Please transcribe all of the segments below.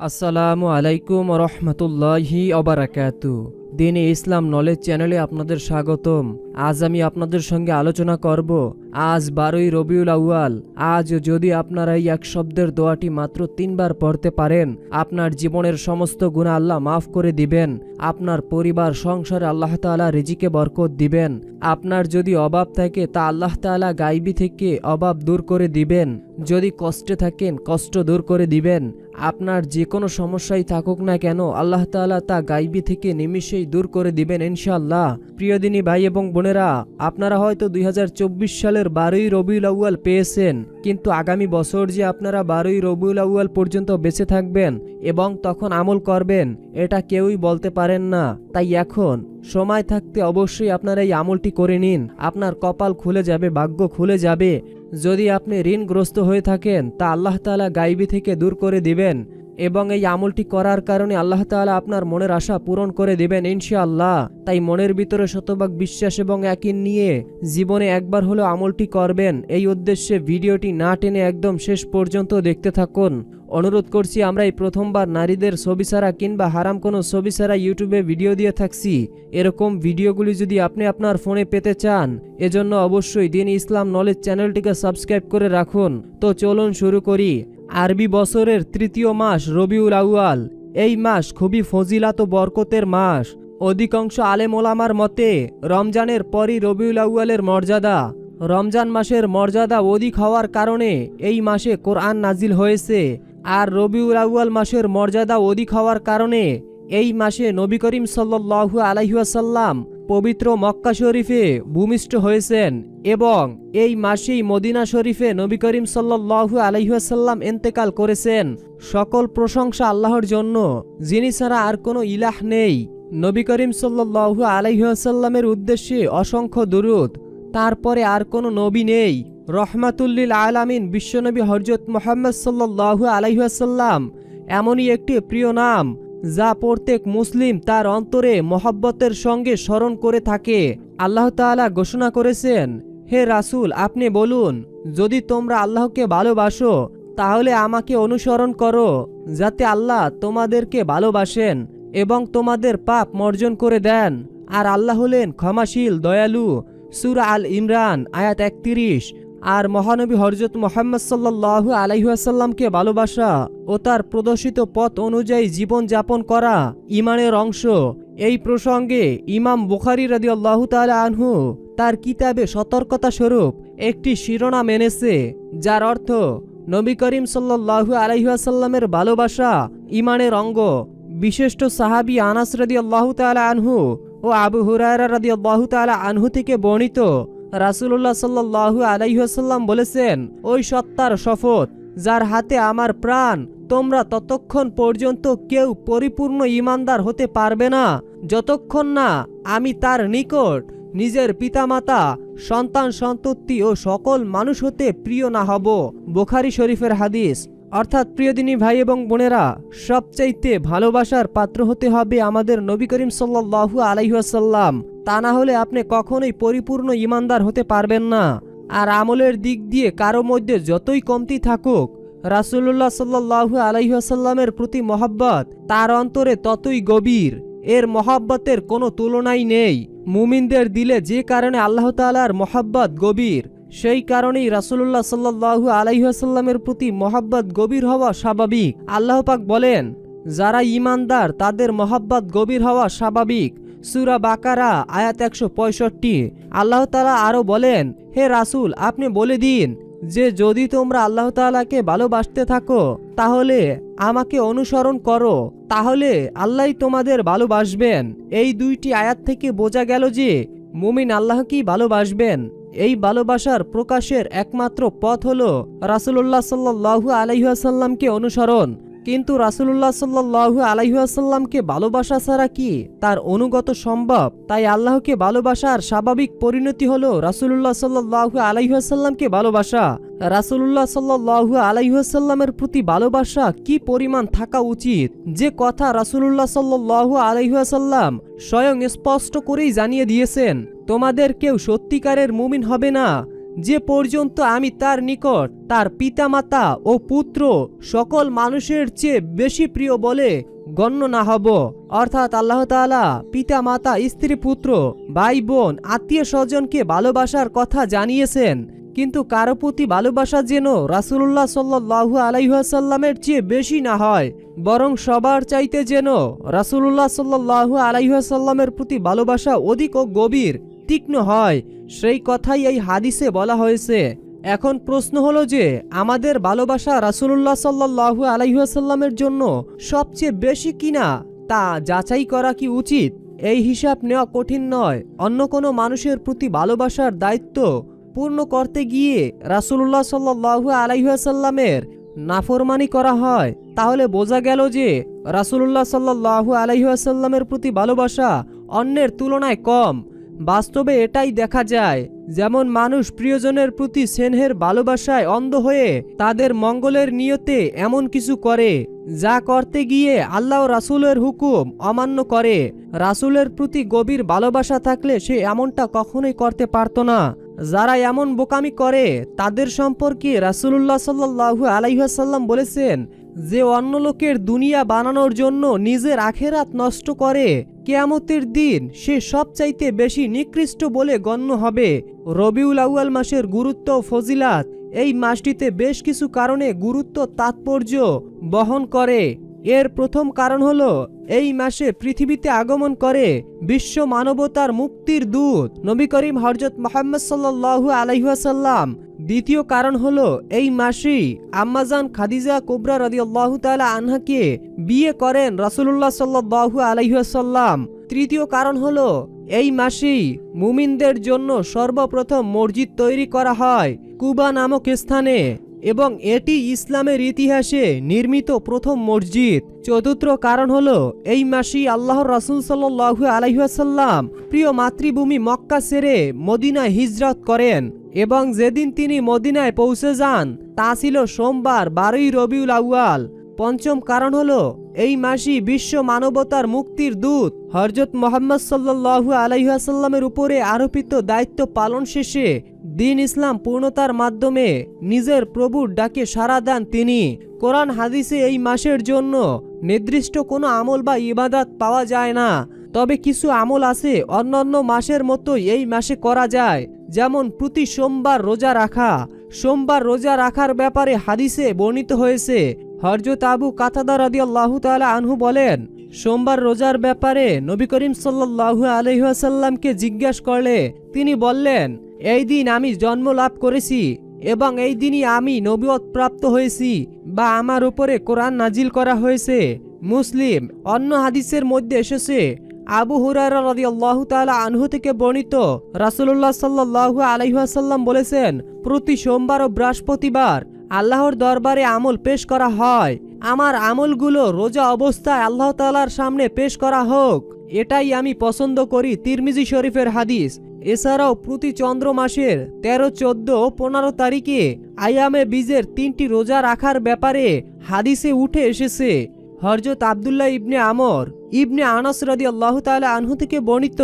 আসসালামু আলাইকুম রহমতুল্লাহি অবরাকাতু দিনে ইসলাম নলেজ চ্যানেলে আপনাদের স্বাগতম। আজ আমি আপনাদের সঙ্গে আলোচনা করব, আজ বারোই রবিউল আউয়াল। আজ যদি আপনারা এই এক শব্দের দোয়াটি মাত্র তিনবার পড়তে পারেন, আপনার জীবনের সমস্ত গুণা আল্লাহ মাফ করে দিবেন, আপনার পরিবার, সংসারে আল্লাহ তাআলা রিজিকে বরকত দিবেন, আপনার যদি অভাব থাকে তা আল্লাহ তাআলা গাইবি থেকে অভাব দূর করে দিবেন, যদি কষ্টে থাকেন কষ্ট দূর করে দিবেন আপনার যে কোনো সমস্যাই থাকুক না কেন, আল্লাহ তাআলা তা গাইবি থেকে নিমিষেই দূর করে দিবেন ইনশাআল্লাহ। প্রিয়দিনী ভাই এবং বোনেরা, আপনারা হয়তো দুই হাজার চব্বিশ সালের বারোই রবিউল আউয়াল পেয়েছেন, কিন্তু আগামী বছর যে আপনারা বারোই রবিউল আউয়াল পর্যন্ত বেঁচে থাকবেন এবং তখন আমল করবেন, এটা কেউই বলতে পারেন না। তাই এখন সময় থাকতে অবশ্যই আপনারা এই আমলটি করে নিন, আপনার কপাল খুলে যাবে, ভাগ্য খুলে যাবে যদি আপনি ঋণগ্রস্ত হয়ে থাকেন, তা আল্লাহ তালা গাইবি থেকে দূর করে দিবেন এবং এই আমলটি করার কারণে আল্লাহ তালা আপনার মনের আশা পূরণ করে দিবেন ইনশাআল্লাহ। তাই মনের ভিতরে শতভাগ বিশ্বাস এবং একই নিয়ে জীবনে একবার হলেও আমলটি করবেন। এই উদ্দেশ্যে ভিডিওটি না টেনে একদম শেষ পর্যন্ত দেখতে থাকুন। অনুরোধ করছি, আমরা এই প্রথমবার নারীদের ছবি ছাড়া কিংবা হারাম কোনো ছবি ছাড়া ইউটিউবে ভিডিও দিয়ে থাকছি। এরকম ভিডিওগুলি যদি আপনি আপনার ফোনে পেতে চান, এজন্য অবশ্যই দিন ইসলাম নলেজ চ্যানেলটিকে সাবস্ক্রাইব করে রাখুন। তো চলুন শুরু করি। আরবি বছরের তৃতীয় মাস রবিউল আউয়াল। এই মাস খুবই ফজিলাত বরকতের মাস। অধিকাংশ আলেম ওলামার মতে, রমজানের পরই রবিউল আউয়ালের মর্যাদা। রমজান মাসের মর্যাদা অধিক হওয়ার কারণে এই মাসে কোরআন নাজিল হয়েছে। আর রবিউল আউয়াল মাসের মর্যাদা অধিক হওয়ার কারণে এই মাসে নবী করিম সাল্লাল্লাহু আলাইহাসাল্লাম পবিত্র মক্কা শরীফে ভূমিষ্ঠ হয়েছেন এবং এই মাসেই মদিনা শরীফে নবী করিম সাল্লাল্লাহু আলাইহাসাল্লাম এন্তেকাল করেছেন। সকল প্রশংসা আল্লাহর জন্য, যিনি ছাড়া আর কোনো ইলাহ নেই। নবী করিম সাল্লাল্লাহু আলাইহাসাল্লামের উদ্দেশ্যে অসংখ্য দুরুদ তারপরে আর কোনো নবী নেই। রহমাতুল্লিল আলামিন বিশ্বনবী হরজত মোহাম্মদ সাল্লাল্লাহু আলাইহাসাল্লাম এমনই একটি প্রিয় নাম, যা প্রত্যেক মুসলিম তার অন্তরে মহব্বতের সঙ্গে স্মরণ করে থাকে। আল্লাহ তাআলা ঘোষণা করেছেন, হে রাসূল, আপনি বলুন, যদি তোমরা আল্লাহকে ভালোবাসো, তাহলে আমাকে অনুসরণ করো, যাতে আল্লাহ তোমাদেরকে ভালোবাসেন এবং তোমাদের পাপ মর্জন করে দেন। আর আল্লাহ হলেন ক্ষমাশীল, দয়ালু সুরা আল ইমরান, আয়াত একত্রিশ। আর মহানবী হরজত মোহাম্মদ সাল্লাহ আলাইহাসাল্লামকে ভালোবাসা ও তার প্রদর্শিত পথ অনুযায়ী জীবন যাপন করা ইমানের অংশ। এই প্রসঙ্গে ইমাম বুখারি রাদি আল্লাহ তালা আনহু তার কিতাবে সতর্কতা স্বরূপ একটি শিরোনাম এনেছে, যার অর্থ, নবী করিম সাল্লাহ আলাইহাসাল্লামের ভালোবাসা ইমানের অঙ্গ। বিশিষ্ট সাহাবি আনাস রাদি আল্লাহ তালা আনহু ও আবু হুরায়রা রাদি আল্লাহ তালা আনহু থেকে বর্ণিত। রাসুল্লাহ সাল্লাহু আলাইহাল্লাম বলেছেন, ওই সত্তার শপথ যার হাতে আমার প্রাণ, তোমরা ততক্ষণ পর্যন্ত কেউ পরিপূর্ণ ইমানদার হতে পারবে না। যতক্ষণ না আমি তার নিকট নিজের পিতামাতা, সন্তান সন্ততি ও সকল মানুষ হতে প্রিয় না হব। বোখারি শরীফের হাদিস। অর্থাৎ প্রিয়দিনী ভাই এবং বোনেরা, সবচাইতে ভালোবাসার পাত্র হতে হবে আমাদের নবী করিম সাল্লাহু আলাইহাসাল্লাম তা না হলে আপনি কখনোই পরিপূর্ণ ইমানদার হতে পারবেন না। আর আমলের দিক দিয়ে কারও মধ্যে যতই কমতি থাকুক রাসুল্লাহ সাল্লাহু আলাইহাসাল্লামের প্রতি মহাব্বত তার অন্তরে ততই গভীর। এর মহাব্বতের কোনো তুলনাই নেই। মুমিনদের দিলে যে কারণে আল্লাহ তালার মহাব্বত গভীর। সেই কারণেই রাসুল্লাহ সাল্লাহু আলাইহাসাল্লামের প্রতি মহাব্বত গভীর হওয়া স্বাভাবিক। আল্লাহ পাক বলেন, যারা ইমানদার তাদের মহাব্বত গভীর হওয়া স্বাভাবিক। সুরা বাকারা, আয়াত একশো পঁয়ষট্টি। আল্লাহ তালা আরও বলেন, হে রাসুল, আপনি বলে দিন যে, যদি তোমরা আল্লাহ তালাকে ভালোবাসতে থাকো, তাহলে আমাকে অনুসরণ করো। তাহলে আল্লাহ তোমাদের ভালোবাসবেন। এই দুইটি আয়াত থেকে বোঝা গেল যে, মুমিন আল্লাহকেই ভালোবাসবেন। এই ভালোবাসার প্রকাশের একমাত্র পথ হল রাসুল্লাহ সাল্লাহু আলাইহাসাল্লামকে অনুসরণ। কিন্তু রাসুল্লাহ সাল্লাহু আলাইহাসাল্লামকে ভালোবাসা ছাড়া কি তার অনুগত সম্ভব? তাই আল্লাহকে ভালোবাসার স্বাভাবিক পরিণতি হল রাসুল্লাহ সাল্লাহু আলাইহাসাল্লামকে ভালোবাসা। রাসুল্লাহ সাল্লাহু আলাইহাসাল্লামের প্রতি ভালোবাসা কি পরিমাণ থাকা উচিত? যে কথা রাসুল্লাহ সাল্লাহু আলাইহাসাল্লাম স্বয়ং স্পষ্ট করেই জানিয়ে দিয়েছেন, তোমাদের কেউ সত্যিকারের মুমিন হবে না। যে পর্যন্ত আমি তার নিকট, তার পিতামাতা ও পুত্র সকল মানুষের চেয়ে বেশি প্রিয় বলে গণ্য না হব। অর্থাৎ আল্লাহ তাআলা পিতা মাতা স্ত্রী, পুত্র, ভাই, বোন, আত্মীয় স্বজনকে ভালোবাসার কথা জানিয়েছেন। কিন্তু কারও প্রতি ভালোবাসা যেন রাসুল্লাহ সাল্লাহু আলাইহাসাল্লামের চেয়ে বেশি না হয়, বরং সবার চাইতে যেন রাসুল্লাহ সাল্লাহু আলাইহাসাল্লামের প্রতি ভালোবাসা অধিক ও গভীর, তীক্ষ্ণ হয়। সেই কথাই এই হাদিসে বলা হয়েছে। এখন প্রশ্ন হলো যে, আমাদের ভালোবাসা রাসুল্লাহ সাল্লাহু আলাইহাসাল্লামের জন্য সবচেয়ে বেশি কিনা তা যাচাই করা কি উচিত? এই হিসাব নেওয়া কঠিন নয়। অন্য কোনো মানুষের প্রতি ভালোবাসার দায়িত্ব পূর্ণ করতে গিয়ে রাসুল্লাহ সাল্লাহু আলাইহাসাল্লামের নাফরমানি করা হয়। তাহলে বোঝা গেল যে রাসুল্লাহ সাল্লাহু আলাইহাসাল্লামের প্রতি ভালোবাসা অন্যের তুলনায় কম। বাস্তবে এটাই দেখা যায়, যেমন মানুষ প্রিয়জনের প্রতি স্নেহের ভালোবাসায় অন্ধ হয়ে তাদের মঙ্গলের নিয়তে এমন কিছু করে, যা করতে গিয়ে আল্লাহ রাসুলের হুকুম অমান্য করে। রাসুলের প্রতি গভীর ভালোবাসা থাকলে সে এমনটা কখনোই করতে পারত না। যারা এমন বোকামি করে, তাদের সম্পর্কে রাসুল্লাহ সাল্লাহু আলাইহাসাল্লাম বলেছেন যে, অন্য লোকের দুনিয়া বানানোর জন্য নিজের আখেরাত নষ্ট করে কেয়ামতের দিন সে সবচাইতে বেশি নিকৃষ্ট বলে গণ্য হবে। রবিউল আউয়াল মাসের গুরুত্ব ফজিলাত এই মাসটিতে বেশ কিছু কারণে গুরুত্ব তাৎপর্য বহন করে। এর প্রথম কারণ হল, এই মাসে পৃথিবীতে আগমন করে বিশ্ব মানবতার মুক্তির দূত নবী করিম হরজত মোহাম্মদ সাল্লাল্লাহু আলাইহাসাল্লাম দ্বিতীয় কারণ হল, এই মাসেই আম্মাজান খাদিজা কোবরা রদি আল্লাহ তালা আনহাকে বিয়ে করেন রাসুল্লাহ সাল্লাহু আলাইহাসাল্লাম তৃতীয় কারণ হল, এই মাসেই মুমিনদের জন্য সর্বপ্রথম মসজিদ তৈরি করা হয় কুবা নামক স্থানে এবং এটি ইসলামের ইতিহাসে নির্মিত প্রথম মসজিদ। চতুর্থ কারণ হল, এই মাসেই আল্লাহর রাসুল সাল্লাহু আলহিহাসাল্লাম প্রিয় মাতৃভূমি মক্কা সেরে মদিনা হিজরত করেন। এবং যেদিন তিনি মদিনায় পৌঁছে যান, তা ছিল সোমবার, বারোই রবিউল আউয়াল। পঞ্চম কারণ হলো, এই মাসই বিশ্ব মানবতার মুক্তির দূত হরজত মোহাম্মদ সাল্লাহু আলাইহাসাল্লামের উপরে আরোপিত দায়িত্ব পালন শেষে দিন ইসলাম পূর্ণতার মাধ্যমে নিজের প্রভুর ডাকে সাড়া দেন তিনি। কোরআন হাদিসে এই মাসের জন্য নির্দিষ্ট কোনো আমল বা ইবাদাত পাওয়া যায় না, তবে কিছু আমল আছে, অন্যান্য মাসের মতোই এই মাসে করা যায়। যেমন প্রতি সোমবার রোজা রাখা, সোমবার রোজা রাখার ব্যাপারে হাদিসে বর্ণিত হয়েছে। হরজত আবু কাতাদা রাদি আল্লাহ তালা আনহু বলেন, সোমবার রোজার ব্যাপারে নবী করিম সাল্লাহু আলহিহাসাল্লামকে জিজ্ঞাসা করলে তিনি বললেন, এই দিন আমি জন্ম লাভ করেছি এবং এই দিনই আমি নবীয়ত প্রাপ্ত হয়েছি বা আমার উপরে কোরআন নাজিল করা হয়েছে। মুসলিম অন্য হাদিসের মধ্যে এসেছে আবু হুরারা রাদিয়াল্লাহু তাআলা আনহু থেকে বর্ণিত, রাসূলুল্লাহ সাল্লাল্লাহু আলাইহি বলেছেন, প্রতি সোমবার ও বৃহস্পতিবার আল্লাহর দরবারে আমল পেশ করা হয়। আমার আমলগুলো রোজা অবস্থায় আল্লাহ তাআলার সামনে পেশ করা হোক। এটাই আমি পছন্দ করি। তিরমিজি শরীফের হাদিস, এছাড়াও প্রতি চন্দ্র মাসের তেরো, চোদ্দ পনেরো তারিখে আয়ামে বীজের তিনটি রোজা রাখার ব্যাপারে হাদিসে উঠে এসেছে। হরজত আবদুল্লাহ ইবনে আমর ইবনে আনাস রাদি আল্লাহ তালা আনহু থেকে বর্ণিত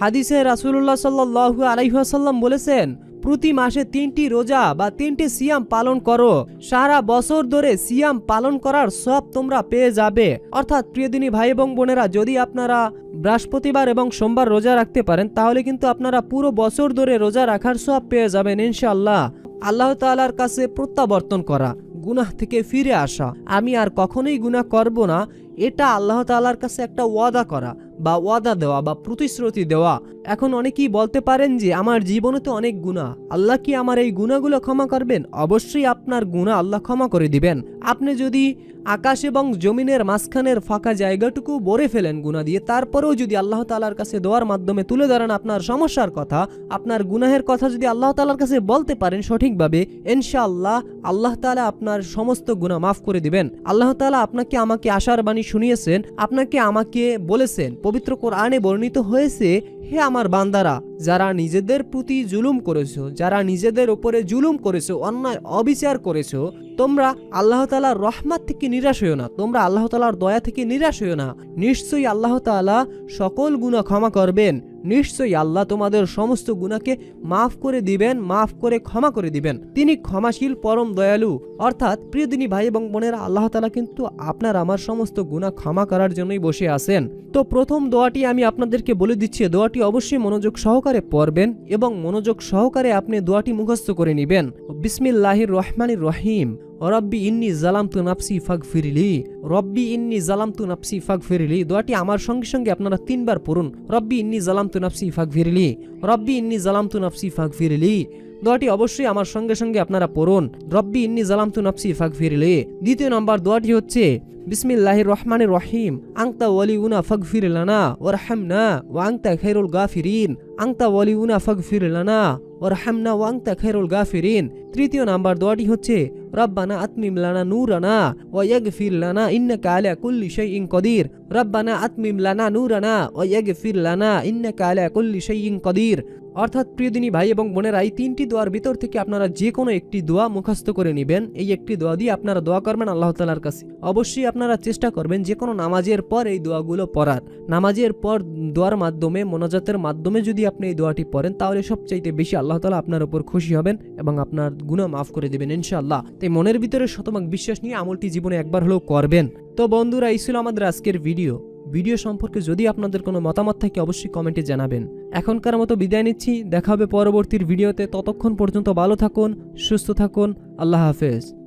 হাদিসে রাসুল্লাহ সাল্লাহু আলাইহাসাল্লাম বলেছেন, প্রতি মাসে তিনটি রোজা বা তিনটি সিয়াম পালন করো। সারা বছর ধরে সিয়াম পালন করার সব তোমরা পেয়ে যাবে। অর্থাৎ প্রিয়দিনী ভাই এবং বোনেরা, যদি আপনারা বৃহস্পতিবার এবং সোমবার রোজা রাখতে পারেন, তাহলে কিন্তু আপনারা পুরো বছর ধরে রোজা রাখার সব পেয়ে যাবেন ইনশাআল্লাহ। আল্লাহ তালার কাছে প্রত্যাবর্তন করা। গুনাহ থেকে ফিরে আসা। আমি আর কখনোই গুনাহ করব না। এটা আল্লাহ তালার কাছে একটা ওয়াদা করা বা ওয়াদা দেওয়া বা প্রতিশ্রুতি দেওয়া। এখন অনেকেই বলতে পারেন যে, আমার জীবনে তো অনেক গুণা আল্লাহ কি আমার এই গুণাগুলো ক্ষমা করবেন? অবশ্যই আপনার গুণা আল্লাহ ক্ষমা করে দিবেন। আপনি যদি আকাশ এবং জমিনের মাঝখানের ফাঁকা জায়গাটুকু ভরে ফেলেন গুণা দিয়ে। তারপরেও যদি আল্লাহ তালার কাছে দেওয়ার মাধ্যমে তুলে ধরেন আপনার সমস্যার কথা, আপনার গুনাহের কথা যদি আল্লাহ তালার কাছে বলতে পারেন সঠিকভাবে, ইনশাআল্লাহ আল্লাহ তালা আপনার সমস্ত গুণা মাফ করে দিবেন। আল্লাহ তালা আপনাকে আমাকে আশার বাণী শুনিয়েছেন, আপনাকে আমাকে বলেছেন। পবিত্র কোরআনে বর্ণিত হয়েছে হে আমার বান্দারা, যারা নিজেদের প্রতি জুলুম করেছ, যারা নিজেদের ওপরে জুলুম করেছ, অন্যায় অবিচার করেছ, তোমরা আল্লাহ তালার রহমাত থেকে নিরাশ হইও না, তোমরা আল্লাহ তালার দয়া থেকে নিরাশ হইও না। নিশ্চয়ই আল্লাহ তালা সকল গুণা ক্ষমা করবেন। নিশ্চয়ই আল্লাহ তোমাদের সমস্ত গুণাকে মাফ করে দিবেন, মাফ করে ক্ষমা করে দিবেন। তিনি ক্ষমাশীল, পরম দয়ালু। অর্থাৎ প্রিয় দিনী ভাই এবং বোনেরা, আল্লাহ তালা কিন্তু আপনার আমার সমস্ত গুণা ক্ষমা করার জন্যই বসে আছেন। তো প্রথম দোয়াটি আমি আপনাদেরকে বলে দিচ্ছি দোয়াটি অবশ্যই মনোযোগ সহকারে পড়বেন এবং মনোযোগ সহকারে আপনি দোয়াটি মুখস্থ করে নেবেন। বিসমিল্লাহির রহমানির রহিম। রব্বি ইন্নি জালাম তু নাফসি ফাগ ফিরিলি রব্বি ইন্নি জালাম তু নাফসি ফাগ ফিরিলি দোয়াটি আমার সঙ্গে সঙ্গে আপনারা তিনবার পড়ুন। রব্বি ইন্নি জালাম তু নাফসি ফাগ ফিরিলি রব্বি ইন্নি জালাম তু নাফসি ফাগ ফিরিলি দোয়াটি অবশ্যই আমার সঙ্গে সঙ্গে আপনারা পড়ুন। রব্বি ইন্নি জালাম তু নাফসি ফাগ ফিরিলি দ্বিতীয় নম্বর দোয়াটি হচ্ছে, বিসমিল্লাহির রহমানির রহিম। আংতা ওয়ালিউনা ফাগফির লানা ওয়ারহামনা ওয়া আংতা খাইরুল গাফিরিন। আংতা ওয়ালিউনা ফাগফির লানা ওয়ারহামনা ওয়াং তাখেরুল গাফিরিন। তৃতীয় নাম্বার দোয়াটি হচ্ছে, রব্বানা আতমিম লানা নূরানা ওয়া ইয়াগফির লানা ইন্না কালা কুল্লি শাইইন কদির। রব্বানা আতমিম লানা নূরানা ওয়া ইয়াগফির লানা ইন্না কালা কুল্লি শাইইন কদির। অর্থাৎ প্রিয়দিনী ভাই এবং বোনেরা, এই তিনটি দোয়ার ভিতর থেকে আপনারা যে কোনো একটি দোয়া মুখস্থ করে নেবেন। এই একটি দোয়া দিয়ে আপনারা দোয়া করবেন আল্লাহ তালার কাছে। অবশ্যই আপনারা চেষ্টা করবেন যে কোনো নামাজের পর এই দোয়াগুলো পড়ার। নামাজের পর দোয়ার মাধ্যমে, মোনাজাতের মাধ্যমে যদি আপনি এই দোয়াটি পড়েন, তাহলে সবচাইতে বেশি আল্লাহ তালা আপনার উপর খুশি হবেন এবং আপনার গুণা মাফ করে দেবেন ইনশাআল্লাহ। তাই মনের ভিতরে শতভাগ বিশ্বাস নিয়ে আমলটি জীবনে একবার হলেও করবেন। তো বন্ধুরা, এই ছিল আমাদের আজকের ভিডিও। ভিডিও সম্পর্কে যদি আপনাদের কোনো মতামত থাকে, অবশ্যই কমেন্টে জানাবেন। এখনকার মতো বিদায় নিচ্ছি। দেখা হবে পরবর্তীর ভিডিওতে। ততক্ষণ পর্যন্ত ভালো থাকুন, সুস্থ থাকুন। আল্লাহ হাফেজ।